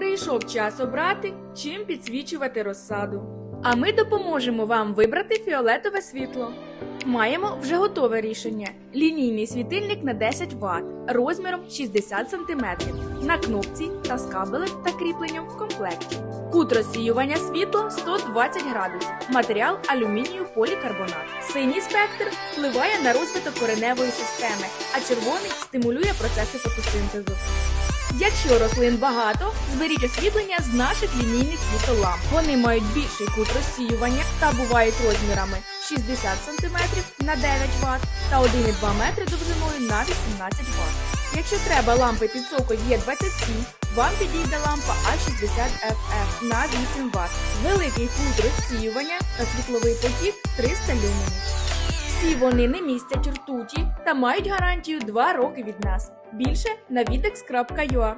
Прийшов час обрати, чим підсвічувати розсаду. А ми допоможемо вам вибрати фіолетове світло. Маємо вже готове рішення: лінійний світильник на 10 Вт розміром 60 см на кнопці та з кабелем та кріпленням в комплекті. Кут розсіювання світла 120 градусів. Матеріал алюмінію полікарбонат. Синій спектр впливає на розвиток кореневої системи, а червоний стимулює процеси фотосинтезу. Якщо рослин багато, зберіть освітлення з наших лінійних світоламп. Вони мають більший кут розсіювання та бувають розмірами 60 см на 9 Вт та 1,2 метри довжиною на 18 Вт. Якщо треба лампи під сокою Є27, вам підійде лампа А60FF на 8 Вт. Великий кут розсіювання та світловий потік 300 люменів. Всі вони не містять ртуті та мають гарантію 2 роки від нас. Більше на videx.ua.